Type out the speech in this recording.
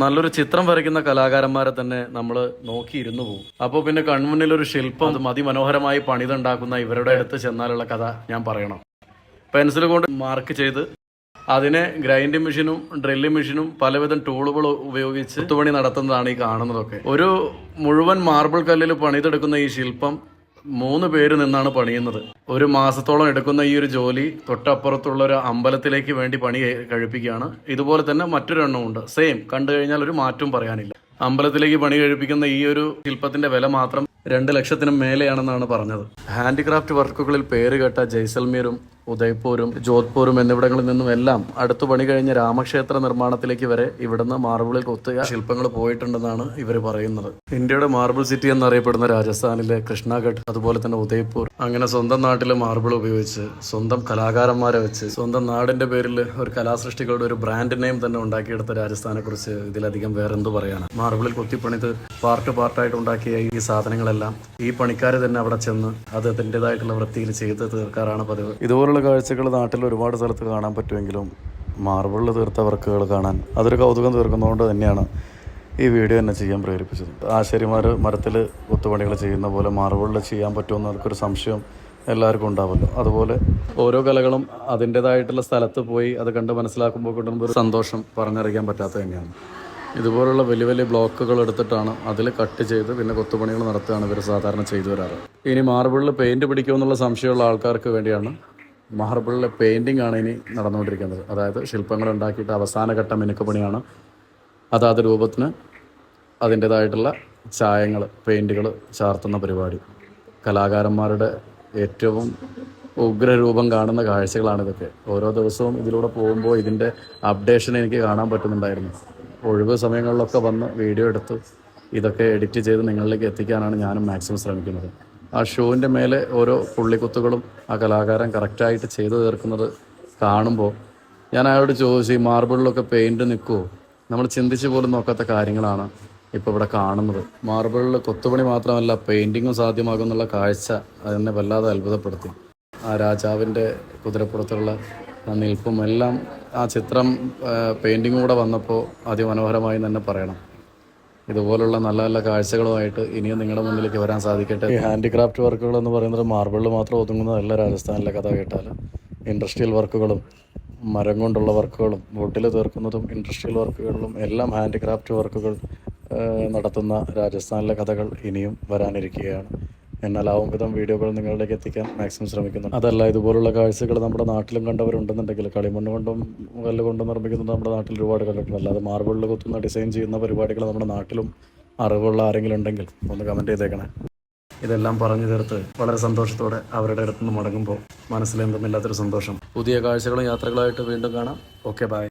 നല്ലൊരു ചിത്രം വരയ്ക്കുന്ന കലാകാരന്മാരെ തന്നെ നമ്മൾ നോക്കിയിരുന്നു പോകും അപ്പോൾ പിന്നെ കൺമുന്നിൽ ഒരു ശില്പം അത് അതിമനോഹരമായി പണിതുണ്ടാക്കുന്ന ഇവരുടെ അടുത്ത് ചെന്നാലുള്ള കഥ ഞാൻ പറയണം. പെൻസിൽ കൊണ്ട് മാർക്ക് ചെയ്ത് അതിനെ ഗ്രൈൻഡിങ് മെഷീനും ഡ്രില്ലിംഗ് മെഷീനും പലവിധം ടൂളുകൾ ഉപയോഗിച്ച് പണി നടത്തുന്നതാണ് ഈ കാണുന്നതൊക്കെ. ഒരു മുഴുവൻ മാർബിൾ കല്ലിൽ പണിതെടുക്കുന്ന ഈ ശില്പം മൂന്ന് പേര് നിന്നാണ് പണിയുന്നത്. ഒരു മാസത്തോളം എടുക്കുന്ന ഈ ഒരു ജോലി തൊട്ടപ്പുറത്തുള്ള ഒരു അമ്പലത്തിലേക്ക് വേണ്ടി പണി കഴിപ്പിക്കുകയാണ്. ഇതുപോലെ തന്നെ മറ്റൊരെണ്ണം ഉണ്ട്. സെയിം കണ്ടു കഴിഞ്ഞാൽ ഒരു മാറ്റവും പറയാനില്ല. അമ്പലത്തിലേക്ക് പണി കഴിപ്പിക്കുന്ന ഈ ഒരു ശില്പത്തിന്റെ വില മാത്രം രണ്ട് ലക്ഷത്തിന് മേലെയാണെന്നാണ് പറഞ്ഞത്. ഹാൻഡിക്രാഫ്റ്റ് വർക്കുകളിൽ പേര് കേട്ട ജയ്സൽമീറും ഉദയ്പൂരും ജോധ്പൂരും എന്നിവിടങ്ങളിൽ നിന്നും എല്ലാം അടുത്തു പണി കഴിഞ്ഞ രാമക്ഷേത്ര നിർമ്മാണത്തിലേക്ക് വരെ ഇവിടുന്ന് മാർബിളിൽ കൊത്തുക ശില്പങ്ങൾ പോയിട്ടുണ്ടെന്നാണ് ഇവർ പറയുന്നത്. ഇന്ത്യയുടെ മാർബിൾ സിറ്റി എന്നറിയപ്പെടുന്ന രാജസ്ഥാനിലെ കൃഷ്ണഗഡ് അതുപോലെ തന്നെ ഉദയ്പൂർ. അങ്ങനെ സ്വന്തം നാട്ടിലെ മാർബിൾ ഉപയോഗിച്ച് സ്വന്തം കലാകാരന്മാരെ വെച്ച് സ്വന്തം നാടിന്റെ പേരിൽ ഒരു കലാസൃഷ്ടികളുടെ ഒരു ബ്രാൻഡ് നെയിം തന്നെ ഉണ്ടാക്കിയെടുത്ത രാജസ്ഥാനെ കുറിച്ച് ഇതിലധികം വേറെന്ത് പറയാനാണ് മാർബിളിൽ കൊത്തിപ്പണിത് പാർട്ട് പാർട്ടായിട്ട് ഉണ്ടാക്കിയ ഈ സാധനങ്ങളെല്ലാം ഈ പണിക്കാർ തന്നെ അവിടെ ചെന്ന് അത് അതിന്റെതായിട്ടുള്ള വൃത്തിയിൽ ചെയ്ത് തീർക്കാറാണ് പതിവ്. ഇതുപോലുള്ള കാഴ്ചകൾ നാട്ടിൽ ഒരുപാട് സ്ഥലത്ത് കാണാൻ പറ്റുമെങ്കിലും മാർബിളിൽ തീർത്ത വർക്കുകൾ കാണാൻ അതൊരു കൗതുകം തീർക്കുന്നതുകൊണ്ട് തന്നെയാണ് ഈ വീഡിയോ എന്നെ ചെയ്യാൻ പ്രേരിപ്പിച്ചത്. ആശാരിമാർ മരത്തിൽ കൊത്തുപണികൾ ചെയ്യുന്ന പോലെ മാർബിളിൽ ചെയ്യാൻ പറ്റുമെന്ന് അവർക്കൊരു സംശയം എല്ലാവർക്കും ഉണ്ടാവുമല്ലോ അതുപോലെ ഓരോ കലകളും അതിന്റെതായിട്ടുള്ള സ്ഥലത്ത് പോയി അത് കണ്ട് മനസ്സിലാക്കുമ്പോൾ കിട്ടുമ്പോൾ ഒരു സന്തോഷം പറഞ്ഞറിയിക്കാൻ പറ്റാത്ത തന്നെയാണ്. ഇതുപോലുള്ള വലിയ വലിയ ബ്ലോക്കുകൾ എടുത്തിട്ടാണ് അതിൽ കട്ട് ചെയ്ത് പിന്നെ കൊത്തുപണികൾ നടത്തുകയാണ് ഇവർ സാധാരണ ചെയ്തു വരാറ്. ഇനി മാർബിളിൽ പെയിന്റ് പിടിക്കുമെന്നുള്ള സംശയമുള്ള ആൾക്കാർക്ക് വേണ്ടിയാണ് മാർബിളിലെ പെയിന്റിംഗ് ആണ് ഇനി നടന്നുകൊണ്ടിരിക്കുന്നത്. അതായത് ശില്പങ്ങൾ ഉണ്ടാക്കിയിട്ട് അവസാന ഘട്ടം മിനുക്കുപണിയാണ്. അതാത് രൂപത്തിന് അതിന്റെതായിട്ടുള്ള ചായങ്ങൾ പെയിന്റുകൾ ചാർത്തുന്ന പരിപാടി. കലാകാരന്മാരുടെ ഏറ്റവും ഉഗ്രരൂപം കാണുന്ന കാഴ്ചകളാണ് ഇതൊക്കെ. ഓരോ ദിവസവും ഇതിലൂടെ പോകുമ്പോൾ ഇതിന്റെ അപ്ഡേഷൻ എനിക്ക് കാണാൻ പറ്റുന്നുണ്ടായിരുന്നു. ഒഴിവ് സമയങ്ങളിലൊക്കെ വന്ന് വീഡിയോ എടുത്ത് ഇതൊക്കെ എഡിറ്റ് ചെയ്ത് നിങ്ങളിലേക്ക് എത്തിക്കാനാണ് ഞാനും മാക്സിമം ശ്രമിക്കുന്നത്. ആ ഷൂവിന്റെ മേലെ ഓരോ പുള്ളിക്കുത്തുകളും ആ കലാകാരൻ കറക്റ്റായിട്ട് ചെയ്തു തീർക്കുന്നത് കാണുമ്പോൾ ഞാൻ അയാളോട് ചോദിച്ചു ഈ മാർബിളിലൊക്കെ പെയിന്റ് നിൽക്കുമോ നമ്മൾ ചിന്തിച്ച് പോലും നോക്കാത്ത കാര്യങ്ങളാണ് ഇപ്പോൾ ഇവിടെ കാണുന്നത്. മാർബിളിൽ കൊത്തുപണി മാത്രമല്ല പെയിന്റിങ്ങും സാധ്യമാകും എന്നുള്ള കാഴ്ച അതെന്നെ വല്ലാതെ അത്ഭുതപ്പെടുത്തി. ആ രാജാവിന്റെ കുതിരപ്പുറത്തുള്ള നിൽപ്പും എല്ലാം ആ ചിത്രം പെയിന്റിങ്ങും കൂടെ വന്നപ്പോൾ അതിമനോഹരമായി തന്നെ പറയണം. ഇതുപോലുള്ള നല്ല നല്ല കാഴ്ചകളുമായിട്ട് ഇനിയും നിങ്ങളുടെ മുന്നിലേക്ക് വരാൻ സാധിക്കട്ടെ. ഈ ഹാൻഡിക്രാഫ്റ്റ് വർക്കുകൾ എന്ന് പറയുന്നത് മാർബിളിൽ മാത്രം ഒതുങ്ങുന്നതല്ല രാജസ്ഥാനിലെ കഥ കേട്ടാൽ ഇൻഡസ്ട്രിയൽ വർക്കുകളും മരം കൊണ്ടുള്ള വർക്കുകളും ബോട്ടിൽ തീർക്കുന്നതും ഇൻഡസ്ട്രിയൽ വർക്കുകളിലും എല്ലാം ഹാൻഡിക്രാഫ്റ്റ് വർക്കുകൾ നടത്തുന്ന രാജസ്ഥാനിലെ കഥകൾ ഇനിയും വരാനിരിക്കുകയാണ്. എന്നാലാവും വിധം വീഡിയോകൾ നിങ്ങളിലേക്ക് എത്തിക്കാൻ മാക്സിമം ശ്രമിക്കുന്നു അതല്ല ഇതുപോലുള്ള കാഴ്ചകൾ നമ്മുടെ നാട്ടിലും കണ്ടവരുണ്ടെന്നുണ്ടെങ്കിൽ കളിമണ്ണ് കൊണ്ടും കല്ല് കൊണ്ടും നിർമ്മിക്കുന്നത് നമ്മുടെ നാട്ടിൽ ഒരുപാട് കണ്ടിട്ടുണ്ട്. അല്ലാതെ മാർബിളിൽ കുത്തുന്ന ഡിസൈൻ ചെയ്യുന്ന പരിപാടികൾ നമ്മുടെ നാട്ടിലും അറിവുള്ള ആരെങ്കിലും ഉണ്ടെങ്കിൽ ഒന്ന് കമന്റ് ചെയ്തേക്കണേ. ഇതെല്ലാം പറഞ്ഞു തീർത്ത് വളരെ സന്തോഷത്തോടെ അവരുടെ അടുത്ത് നിന്ന് മടങ്ങുമ്പോൾ മനസ്സിലെന്തെന്നില്ലാത്തൊരു സന്തോഷം. പുതിയ കാഴ്ചകളും യാത്രകളായിട്ട് വീണ്ടും കാണാം. Okay bye